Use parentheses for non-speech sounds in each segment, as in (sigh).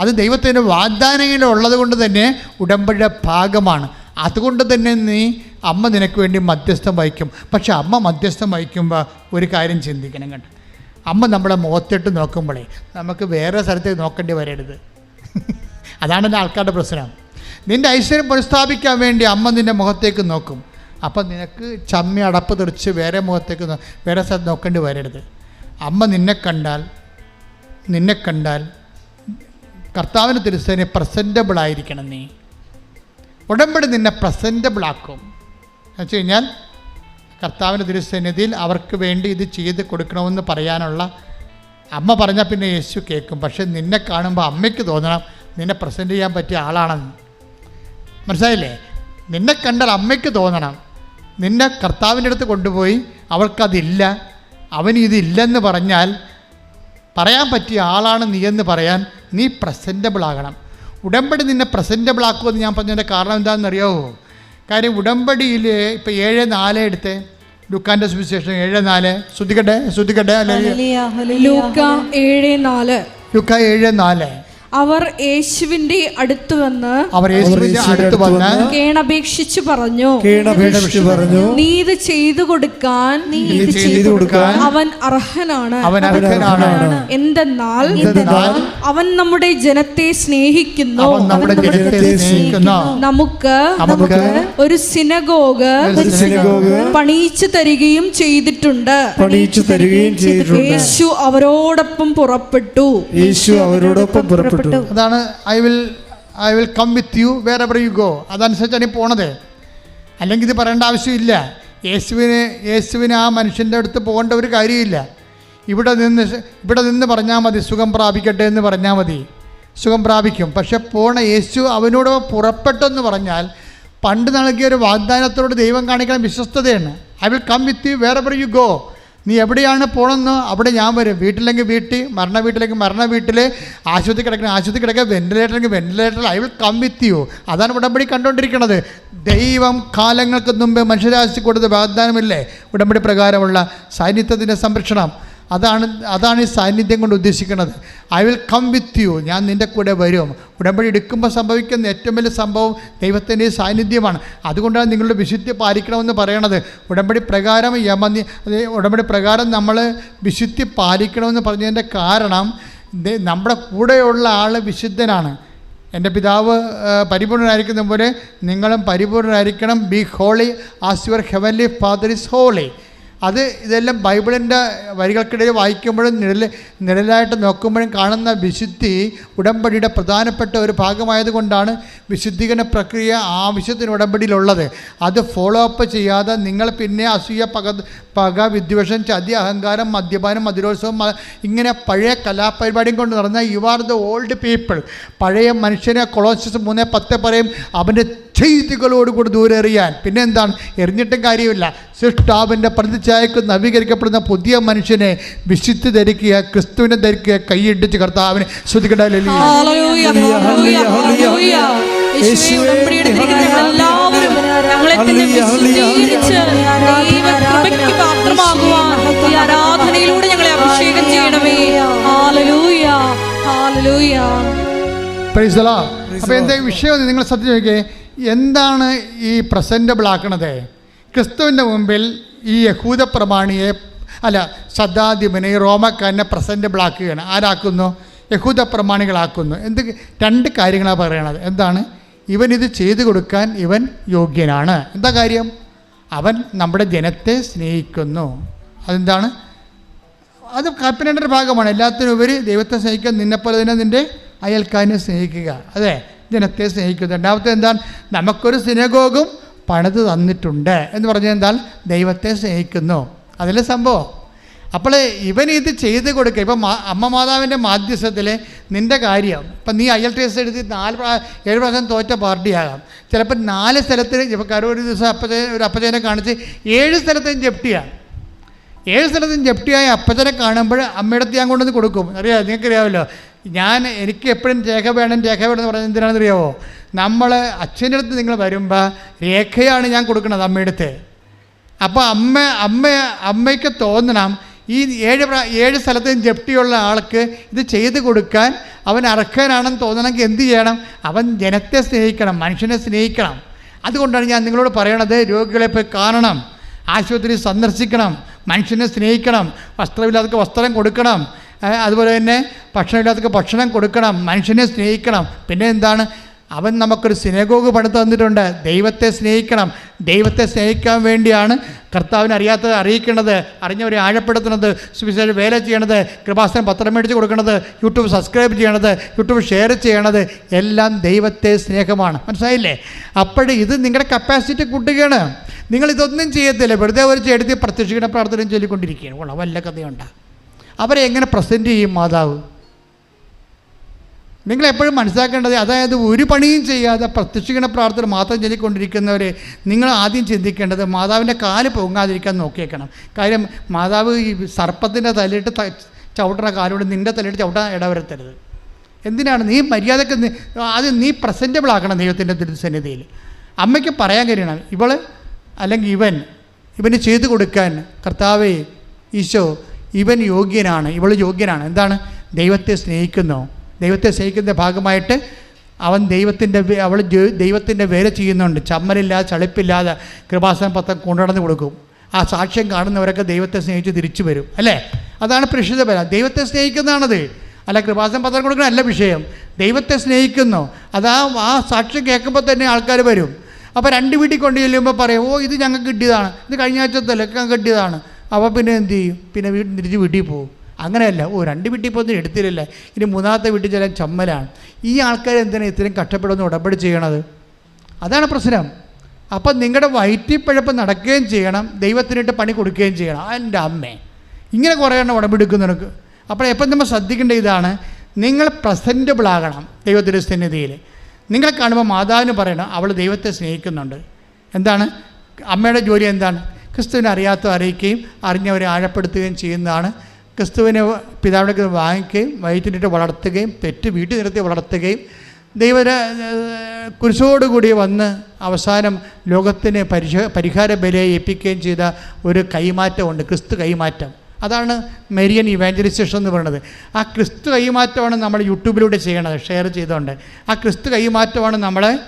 അത് ദൈവത്തിന്റെ വാഗ്ദാനങ്ങളുള്ളത് കൊണ്ട് തന്നെ ഉടമ്പടിയുടെ ഭാഗമാണ്. അതുകൊണ്ട് തന്നെ നീ അമ്മ നിനക്ക് വേണ്ടി മധ്യസ്ഥം വഹിക്കും. പക്ഷെ അമ്മ മധ്യസ്ഥം വഹിക്കുമ്പോൾ ഒരു കാര്യം ചിന്തിക്കണം കേട്ടോ. അമ്മ നമ്മളെ മുഖത്തിട്ട് നോക്കുമ്പോഴേ നമുക്ക് വേറെ സ്ഥലത്തേക്ക് നോക്കേണ്ടി വരരുത്. (laughs) അതാണ് എന്റെ ആൾക്കാരുടെ പ്രശ്നം. നിന്റെ ഐശ്വര്യം പുനഃസ്ഥാപിക്കാൻ വേണ്ടി അമ്മ നിന്റെ മുഖത്തേക്ക് നോക്കും. അപ്പം നിനക്ക് ചമ്മി അടപ്പ് തെറിച്ച് വേറെ മുഖത്തേക്ക് വേറെ സ്ഥലത്ത് നോക്കേണ്ടി വരരുത്. അമ്മ നിന്നെ കണ്ടാൽ നിന്നെ കണ്ടാൽ കർത്താവിന് തിരുസേന പ്രസന്റബിൾ ആയിരിക്കണം നീ. ഉടമ്പടി നിന്നെ പ്രസന്റബിൾ ആക്കും. എന്ന് വെച്ച് കഴിഞ്ഞാൽ കർത്താവിന്റെ തിരുസന്നിധിയിൽ അവർക്ക് വേണ്ടി ഇത് ചെയ്ത് കൊടുക്കണമെന്ന് പറയാനുള്ള അമ്മ പറഞ്ഞാൽ പിന്നെ യേശു കേൾക്കും. പക്ഷെ നിന്നെ കാണുമ്പോൾ അമ്മയ്ക്ക് തോന്നണം നിന്നെ പ്രസന്റ് ചെയ്യാൻ പറ്റിയ ആളാണെന്ന്. മനസ്സിലായില്ലേ? നിന്നെ കണ്ടാൽ അമ്മയ്ക്ക് തോന്നണം. നിന്നെ കർത്താവിന്റെ അടുത്ത് കൊണ്ടുപോയി അവൾക്കതില്ല. അവന് ഇതില്ലെന്ന് പറഞ്ഞാൽ പറയാൻ പറ്റിയ ആളാണ് നീ എന്ന് പറയാൻ നീ പ്രസന്റബിൾ ആകണം. ഉടമ്പടി നിന്നെ പ്രസന്റബിൾ ആക്കുമെന്ന് ഞാൻ പറഞ്ഞതിന്റെ കാരണം എന്താണെന്നറിയാവോ കാര്യം ഉടമ്പടിയിൽ ഇപ്പോൾ ഏഴ് നാല് എടുത്ത്. ലുക്കാന്റെ സുവിശേഷം ഏഴ് നാല്. ശ്രദ്ധിക്കട്ടെ ശ്രദ്ധിക്കട്ടെ അല്ലെങ്കിൽ ഹല്ലേലൂയ, ഹല്ലേലൂയ. ലൂക്ക ഏഴ് നാല്. ലുക്ക ഏഴ് നാല്. അവർ യേശുവിന്റെ അടുത്ത് വന്ന് അവർ യേശുവിന്റെ അടുത്ത് വന്ന് കേണപേക്ഷിച്ചു പറഞ്ഞു. കേണപേക്ഷിച്ചു പറഞ്ഞു. നീ ഇത് ചെയ്തു കൊടുക്കാൻ നീ ഇത് ഇത് ചെയ്തു കൊടുക്കാൻ അവൻ അർഹനാണ്. അവൻ അർഹനാണ്. എന്തെന്നാൽ എന്തെന്നാൽ അവൻ നമ്മുടെ ജനത്തെ സ്നേഹിക്കുന്നു. അവൻ നമ്മുടെ ജനത്തെ സ്നേഹിക്കുന്നു. നമുക്ക് നമുക്ക് ഒരു സിനഗോഗ് ഒരു സിനഗോഗ് പണിയിച്ചു തരികയും ചെയ്തിട്ടുണ്ട്. പണിയിച്ചു തരികയും ചെയ്തിട്ടുണ്ട്. യേശു അവരോടൊപ്പം പുറപ്പെട്ടു. യേശു അവരോടൊപ്പം പുറപ്പെട്ടു. അതാണ് I will I will come with you wherever you go അതനുസരിച്ചാണ് ഈ പോണത്. അല്ലെങ്കിൽ ഇത് പറയേണ്ട ആവശ്യമില്ല. യേശുവിന് യേശുവിന് ആ മനുഷ്യന്റെ അടുത്ത് പോകേണ്ട ഒരു കാര്യമില്ല. ഇവിടെ നിന്ന് ഇവിടെ നിന്ന് പറഞ്ഞാൽ മതി സുഖം പ്രാപിക്കട്ടെ എന്ന് പറഞ്ഞാൽ മതി. സുഖം പ്രാപിക്കും. പക്ഷെ പോണ യേശു അവനോട് പുറപ്പെട്ടെന്ന് പറഞ്ഞാൽ പണ്ട് നൽകിയ ഒരു വാഗ്ദാനത്തോട് ദൈവം കാണിക്കുന്ന വിശ്വസ്തതയാണ്. I will come with you wherever you go നീ എവിടെയാണ് പോകണമെന്ന് അവിടെ ഞാൻ വരും. വീട്ടിലെങ്കിൽ വീട്ടിൽ മരണ വീട്ടിലേക്ക് മരണ വീട്ടിൽ ആശുപത്രി കിടക്കുന്ന ആശുപത്രി കിടക്കുക വെന്റിലേറ്ററിലേക്ക് വെന്റിലേറ്ററിൽ ഐ വിൽ വിത്ത് യു അതാണ് ഉടമ്പടി കണ്ടുകൊണ്ടിരിക്കുന്നത്. ദൈവം കാലങ്ങൾക്ക് മുമ്പ് മനുഷ്യരാശി കൊടുത്ത വാഗ്ദാനമില്ലേ? ഉടമ്പടി പ്രകാരമുള്ള സാന്നിധ്യത്തിന്റെ സംരക്ഷണം. അതാണ് അതാണ് ഈ സാന്നിധ്യം കൊണ്ട് ഉദ്ദേശിക്കുന്നത്. I will come with you ഞാൻ നിന്റെ കൂടെ വരും. ഉടമ്പടി എടുക്കുമ്പോൾ സംഭവിക്കുന്ന ഏറ്റവും വലിയ സംഭവം ദൈവത്തിന്റെ സാന്നിധ്യമാണ്. അതുകൊണ്ടാണ് നിങ്ങളുടെ വിശുദ്ധി പാലിക്കണമെന്ന് പറയണത്. ഉടമ്പടി പ്രകാരം യമനി ഉടമ്പടി പ്രകാരം നമ്മൾ വിശുദ്ധി പാലിക്കണമെന്ന് പറഞ്ഞതിന്റെ കാരണം നമ്മുടെ കൂടെയുള്ള ആൾ വിശുദ്ധനാണ്. എന്റെ പിതാവ് പരിപൂർണനായിരിക്കുന്ന പോലെ നിങ്ങളും പരിപൂർണനായിരിക്കണം be holy as your heavenly father is holy അത് ഇതെല്ലാം ബൈബിളിന്റെ വരികൾക്കിടയിൽ വായിക്കുമ്പോഴും നിഴൽ നിഴലായിട്ട് നോക്കുമ്പോഴും കാണുന്ന വിശുദ്ധി ഉടമ്പടിയുടെ പ്രധാനപ്പെട്ട ഒരു ഭാഗമായതുകൊണ്ടാണ് വിശുദ്ധീകരണ പ്രക്രിയ ആവശ്യത്തിന് ഉടമ്പടിയിലുള്ളത്. അത് ഫോളോ അപ്പ് ചെയ്യാതെ നിങ്ങൾ പിന്നെ അസൂയ പക പക വിദ്വേഷം ചതി അഹങ്കാരം മദ്യപാനം മധുരോത്സവം ഇങ്ങനെ പഴയ കലാപരിപാടിയും കൊണ്ട് നടന്ന you are the old people പഴയ മനുഷ്യനെ കൊളോസിസ് മൂന്ന് പത്ത് പറയും അവന്റെ ചെയ്തികളോടുകൂടി ദൂരെ എറിയാൻ പിന്നെ എന്താണ് എറിഞ്ഞിട്ടും കാര്യമില്ല. സൃഷ്ടാവിന്റെ പ്രതിച്ഛായക്ക് നവീകരിക്കപ്പെടുന്ന പുതിയ മനുഷ്യനെ വിശുദ്ധി ധരിക്കുക ക്രിസ്തുവിനെ ധരിക്കുക കൈയിടിച്ച് കർത്താവിനെ ഞങ്ങളെ തന്നെ വിശുദ്ധീകരിച്ച് ദൈവകൃപയ്ക്ക് പാത്രമാകുവാൻ ഈ ആരാധനയിലൂടെ ഞങ്ങളെ അഭിഷേകം ചെയ്യണമേ. ഹാലലൂയ ഹാലലൂയ പ്രൈസലോ അപ്പോൾ എന്താ ഈ വിഷയം? നിങ്ങൾ ശ്രദ്ധിച്ചു നോക്കിയേ. എന്താണ് ഈ പ്രസന്റബിൾ ആക്കണത് ക്രിസ്തുവിന്റെ മുമ്പിൽ ഈ യഹൂദ പ്രമാണിയെ അല്ല ശ്രദ്ധാധിപനെ റോമക്കാരനെ പ്രസന്റബിൾ ആക്കുകയാണ് ആരാക്കുന്നു? യഹൂദ പ്രമാണികളാക്കുന്നു. എന്ത് രണ്ട് കാര്യങ്ങളാണ് പറയണത്. എന്താണ്? ഇവൻ ഇത് ചെയ്തു കൊടുക്കാൻ ഇവൻ യോഗ്യനാണ്. എന്താ കാര്യം? അവൻ നമ്മുടെ ജനത്തെ സ്നേഹിക്കുന്നു. അതെന്താണ്? അത് കൽപ്പനയുടെ ഭാഗമാണ്. എല്ലാത്തിനും ഉപരി ദൈവത്തെ സ്നേഹിക്കാൻ നിന്നെപ്പോലെ തന്നെ നിന്റെ അയൽക്കാരനെ സ്നേഹിക്കുക. അതെ? ജനത്തെ സ്നേഹിക്കുന്നു രണ്ടാമത്തെ എന്താണ്? നമുക്കൊരു സിനഗോഗും പണിത് തന്നിട്ടുണ്ട്. എന്ന് പറഞ്ഞാൽ എന്താണ്? ദൈവത്തെ സ്നേഹിക്കുന്നു. അതിലെ സംഭവം? അപ്പോൾ ഇവൻ ഇത് ചെയ്ത് കൊടുക്കുക. ഇപ്പം അമ്മ മാതാവിന്റെ മാധ്യസ്ഥത്തിൽ നിന്റെ കാര്യം. ഇപ്പം നീ അയൽ ടേസ് എടുത്ത് നാല് ഏഴ് പ്രാവശ്യം തോറ്റ പാർട്ടിയാകാം. ചിലപ്പോൾ നാല് സ്ഥലത്ത് ഇപ്പോൾ കരു ഒരു ദിവസം അപ്പച്ചനെ ഒരു അപ്പച്ചനെ കാണിച്ച് ഏഴ് സ്ഥലത്തും ജപ്തിയാണ് ഏഴ് സ്ഥലത്തും ജപ്തിയായ അപ്പച്ചനെ കാണുമ്പോൾ അമ്മയുടെ ഞാൻ കൊണ്ടുവന്ന് കൊടുക്കും. അറിയാം നിങ്ങൾക്കറിയാമല്ലോ. ഞാൻ എനിക്ക് എപ്പോഴും രേഖ വേണം രേഖ വേണം എന്ന് പറയുന്നത് എന്തിനാണെന്ന് അറിയാമോ നമ്മൾ അച്ഛന്റെ അടുത്ത് നിങ്ങൾ വരുമ്പോൾ രേഖയാണ് ഞാൻ കൊടുക്കുന്നത് അമ്മയുടെ അടുത്ത്. അപ്പോൾ അമ്മ അമ്മ അമ്മയ്ക്ക് തോന്നണം ഈ ഏഴ് ഏഴ് സ്ഥലത്തും ജപ്തിയുള്ള ആൾക്ക് ഇത് ചെയ്തു കൊടുക്കാൻ അവൻ അർഹനാണെന്ന് തോന്നണമെങ്കിൽ എന്ത് ചെയ്യണം? അവൻ ജനത്തെ സ്നേഹിക്കണം മനുഷ്യനെ സ്നേഹിക്കണം. അതുകൊണ്ടാണ് ഞാൻ നിങ്ങളോട് പറയണത് രോഗികളെ പോയി കാണണം ആശുപത്രി സന്ദർശിക്കണം മനുഷ്യനെ സ്നേഹിക്കണം വസ്ത്രമില്ലാത്തവർക്ക് വസ്ത്രം കൊടുക്കണം അതുപോലെ തന്നെ ഭക്ഷണമില്ലാത്തവർക്ക് ഭക്ഷണം കൊടുക്കണം മനുഷ്യനെ സ്നേഹിക്കണം. പിന്നെ എന്താണ്? അവൻ നമുക്കൊരു സിനഗോഗ് പണിത് തന്നിട്ടുണ്ട്. ദൈവത്തെ സ്നേഹിക്കണം. ദൈവത്തെ സ്നേഹിക്കാൻ വേണ്ടിയാണ് കർത്താവിനെ അറിയാത്തത് അറിയിക്കേണ്ടത് അറിഞ്ഞവരെ ആഴപ്പെടുത്തുന്നത് സുവിശേഷം വേല ചെയ്യണത് കൃപാസനം പത്രം മേടിച്ച് കൊടുക്കുന്നത് യൂട്യൂബ് സബ്സ്ക്രൈബ് ചെയ്യണത് യൂട്യൂബ് ഷെയർ ചെയ്യണത് എല്ലാം ദൈവത്തെ സ്നേഹമാണ്. മനസ്സിലായില്ലേ? അപ്പോഴും ഇത് നിങ്ങളുടെ കപ്പാസിറ്റി കൂട്ടുകയാണ്. നിങ്ങൾ ഇതൊന്നും ചെയ്യത്തില്ല. വെറുതെ ഒരു ചെടുത്തി പ്രത്യക്ഷിക്കുന്ന പ്രാർത്ഥനയും ചൊല്ലിക്കൊണ്ടിരിക്കുകയാണ്. വല്ല കഥയുണ്ടാ. അവരെ എങ്ങനെ പ്രസന്റ് ചെയ്യും മാതാവ്? നിങ്ങൾ എപ്പോഴും മനസ്സിലാക്കേണ്ടത് അതായത് ഒരു പണിയും ചെയ്യാതെ പ്രത്യക്ഷിക്കുന്ന പ്രാർത്ഥന മാത്രം ചൊല്ലിക്കൊണ്ടിരിക്കുന്നവരെ നിങ്ങൾ ആദ്യം ചിന്തിക്കേണ്ടത് മാതാവിന്റെ കാൽ പൊങ്ങാതിരിക്കാൻ നോക്കിയേക്കണം. കാര്യം മാതാവ് ഈ സർപ്പത്തിന്റെ തലയിട്ട് ചവിട്ടണ കാലോട് നിന്റെ തലയിട്ട് ചവിട്ടാൻ ഇടവരുത്തരുത്. എന്തിനാണ്? നീ മര്യാദയ്ക്ക് ആദ്യം നീ പ്രസന്റബിൾ ആക്കണം ദൈവത്തിന്റെ സന്നിധിയിൽ അമ്മയ്ക്ക് പറയാൻ കഴിയണം ഇവൾ അല്ലെങ്കിൽ ഇവൻ ഇവന് ചെയ്തു കൊടുക്കാൻ കർത്താവേ ഈശോ ഇവൻ യോഗ്യനാണ് ഇവൾ യോഗ്യനാണ്. എന്താണ്? ദൈവത്തെ സ്നേഹിക്കുന്നു. ദൈവത്തെ സ്നേഹിക്കുന്ന ഭാഗമായിട്ട് അവൻ ദൈവത്തിന്റെ അവൾ ദൈവത്തിന്റെ വേല ചെയ്യുന്നുണ്ട്. ചമ്മലില്ലാതെ ചളിപ്പില്ലാതെ കൃപാസന പത്രം കൊണ്ടുനടന്ന് കൊടുക്കും. ആ സാക്ഷ്യം കാണുന്നവരൊക്കെ ദൈവത്തെ സ്നേഹിച്ച് തിരിച്ചു വരും അല്ലേ? അതാണ് പ്രഷിത ബല ദൈവത്തെ സ്നേഹിക്കുന്നതാണത്. അല്ല കൃപാസന പത്രം കൊടുക്കുന്ന അല്ല വിഷയം. ദൈവത്തെ സ്നേഹിക്കുന്നു. അതാ ആ സാക്ഷ്യം കേൾക്കുമ്പോൾ തന്നെ ആൾക്കാർ വരും. അപ്പോൾ രണ്ട് വീട്ടിൽ കൊണ്ട് ചെല്ലുമ്പോൾ പറയും ഓ ഇത് ഞങ്ങൾക്ക് കിട്ടിയതാണ്. ഇത് കഴിഞ്ഞ ആഴ്ചത്തല്ല ഞങ്ങൾക്ക് കിട്ടിയതാണ്. അപ്പോൾ പിന്നെ എന്ത് ചെയ്യും? പിന്നെ വീട്ടിൽ തിരിച്ച് വീട്ടിൽ പോകും. അങ്ങനെയല്ല. ഓ രണ്ട് വീട്ടിൽ പോകുന്ന എടുത്തില്ലല്ലേ? ഇനി മൂന്നാമത്തെ വീട്ടിൽ ചെല്ലാൻ ചമ്മലാണ്. ഈ ആൾക്കാർ എന്തിനാണ് ഇത്രയും കഷ്ടപ്പെടുന്ന ഉടമ്പടി ചെയ്യണത്? അതാണ് പ്രശ്നം. അപ്പം നിങ്ങളുടെ വയറ്റിപ്പഴപ്പ് നടക്കുകയും ചെയ്യണം ദൈവത്തിനിട്ട് പണി കൊടുക്കുകയും ചെയ്യണം. എന്റെ അമ്മേ. ഇങ്ങനെ കുറേ എണ്ണം ഉടമ്പെടുക്കും നിനക്ക്. അപ്പോൾ എപ്പം നമ്മൾ ശ്രദ്ധിക്കേണ്ട ഇതാണ് നിങ്ങൾ പ്രസന്റബിൾ ആകണം ദൈവത്തിന്റെ സന്നിധിയിൽ. നിങ്ങളെ കാണുമ്പോൾ മാതാവിന് പറയണം അവൾ ദൈവത്തെ സ്നേഹിക്കുന്നുണ്ട്. എന്താണ്? അമ്മയുടെ ജോലി എന്താണ്? ക്രിസ്തുവിനെ അറിയാത്തവർ അറിയിക്കുകയും അറിഞ്ഞവരെ ആഴപ്പെടുത്തുകയും ചെയ്യുന്നതാണ്. ക്രിസ്തുവിനെ പിതാവിനൊക്കെ വാങ്ങിക്കുകയും വയറ്റിനിട്ട് വളർത്തുകയും പെറ്റ് വീട്ടിൽ നിർത്തി വളർത്തുകയും ദൈവരെ കുരിശോടുകൂടി വന്ന് അവസാനം ലോകത്തിന് പരിശ പരിഹാര ബലിയെ ഏൽപ്പിക്കുകയും ചെയ്ത ഒരു കൈമാറ്റമുണ്ട് ക്രിസ്തു കൈമാറ്റം. അതാണ് മെരിയൻ ഇവാഞ്ചലിസേഷൻ എന്ന് പറയുന്നത്. ആ ക്രിസ്തു കൈമാറ്റമാണ് നമ്മൾ യൂട്യൂബിലൂടെ ചെയ്യണത് ഷെയർ ചെയ്തുകൊണ്ട്. ആ ക്രിസ്തു കൈമാറ്റമാണ് നമ്മളെ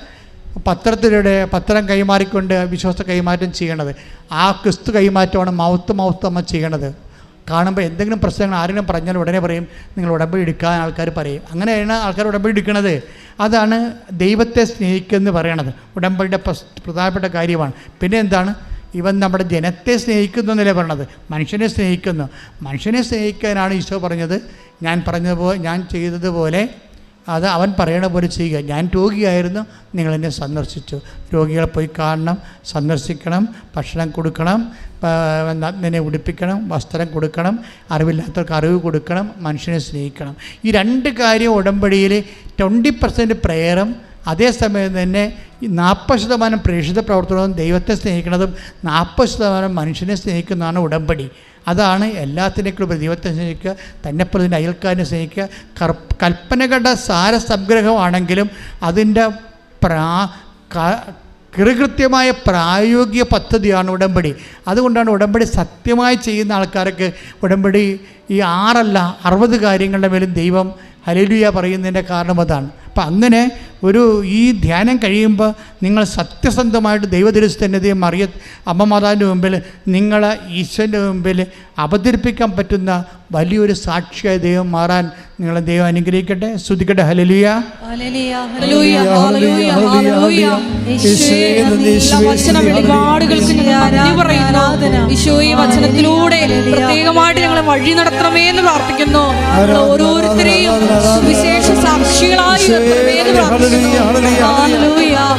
പത്രത്തിലൂടെ പത്രം കൈമാറിക്കൊണ്ട് വിശ്വാസ കൈമാറ്റം ചെയ്യണത് ആ ക്രിസ്തു കൈമാറ്റമാണ് മൗത്ത് മൗത്ത് അമ്മ ചെയ്യണത് കാണുമ്പോൾ എന്തെങ്കിലും പ്രശ്നങ്ങൾ ആരെങ്കിലും പറഞ്ഞാൽ ഉടനെ പറയും. നിങ്ങൾ ഉടമ്പടി എടുക്കാൻ ആൾക്കാർ പറയും. അങ്ങനെയാണ് ആൾക്കാർ ഉടമ്പടി എടുക്കുന്നത്. അതാണ് ദൈവത്തെ സ്നേഹിക്കുമെന്ന് പറയണത്. ഉടമ്പടിയുടെ പ്രധാനപ്പെട്ട കാര്യമാണ്. പിന്നെ എന്താണ്? ഇവൻ നമ്മുടെ ജനത്തെ സ്നേഹിക്കുന്നു എന്നല്ലേ പറഞ്ഞത് മനുഷ്യനെ സ്നേഹിക്കുന്നു. മനുഷ്യനെ സ്നേഹിക്കാനാണ് ഈശോ പറഞ്ഞത്. ഞാൻ പറഞ്ഞതുപോലെ ഞാൻ ചെയ്തതുപോലെ അത് അവൻ പറയണ പോലെ ചെയ്യുക. ഞാൻ രോഗിയായിരുന്നു. നിങ്ങൾ എന്നെ സന്ദർശിച്ചു. രോഗികളെ പോയി കാണണം സന്ദർശിക്കണം ഭക്ഷണം കൊടുക്കണം നഗ്നനെ ഉടുപ്പിക്കണം വസ്ത്രം കൊടുക്കണം അറിവില്ലാത്തവർക്ക് അറിവ് കൊടുക്കണം മനുഷ്യനെ സ്നേഹിക്കണം. ഈ രണ്ട് കാര്യം ഉടമ്പടിയിൽ ട്വന്റി പെർസെന്റ് പ്രേയറും. അതേസമയം തന്നെ ഈ നാൽപ്പത് ശതമാനം പ്രേക്ഷിത പ്രവർത്തനവും ദൈവത്തെ സ്നേഹിക്കുന്നതും നാൽപ്പത് ശതമാനം മനുഷ്യനെ സ്നേഹിക്കുന്നതാണ് ഉടമ്പടി. അതാണ് എല്ലാത്തിനേക്കുള്ള ദൈവത്തെ സ്നേഹിക്കുക തന്നെ പ്രതിന്റെ അയൽക്കാരനെ സ്നേഹിക്കുക. കർ കൽപ്പനകളുടെ സാരസംഗ്രഹമാണെങ്കിലും അതിന്റെ പ്രാ കൃകൃത്യമായ പ്രായോഗിക പദ്ധതിയാണ് ഉടമ്പടി. അതുകൊണ്ടാണ് ഉടമ്പടി സത്യമായി ചെയ്യുന്ന ആൾക്കാർക്ക് ഉടമ്പടി ഈ ആറല്ല അറുപത് കാര്യങ്ങളുടെ മേലും ദൈവം ഹലലുയ പറയുന്നതിന്റെ കാരണം അതാണ്. അപ്പം അങ്ങനെ ഒരു ഈ ധ്യാനം കഴിയുമ്പോൾ നിങ്ങൾ സത്യസന്ധമായിട്ട് ദൈവതിരുസ്ഥന്നതയെ മറിയ അമ്മമാതാവിന്റെ മുമ്പിൽ നിങ്ങളെ ഈശ്വരന്റെ മുമ്പിൽ അവതരിപ്പിക്കാൻ പറ്റുന്ന വലിയൊരു സാക്ഷിയായി ദൈവം മാറാൻ നിങ്ങളെ ദൈവം അനുഗ്രഹിക്കട്ടെ. ശ്രുതിക്കട്ടെ ഹലലിയ വചനത്തിലൂടെ പ്രത്യേകമായിട്ട് ഞങ്ങളെ വഴി നടത്തണമേ എന്ന് പ്രാർത്ഥിക്കുന്നു. ഓരോരുത്തരെയും വിശേഷ സാക്ഷികളായി പ്രാർത്ഥിക്കുന്നു. Hallelujah. Hallelujah.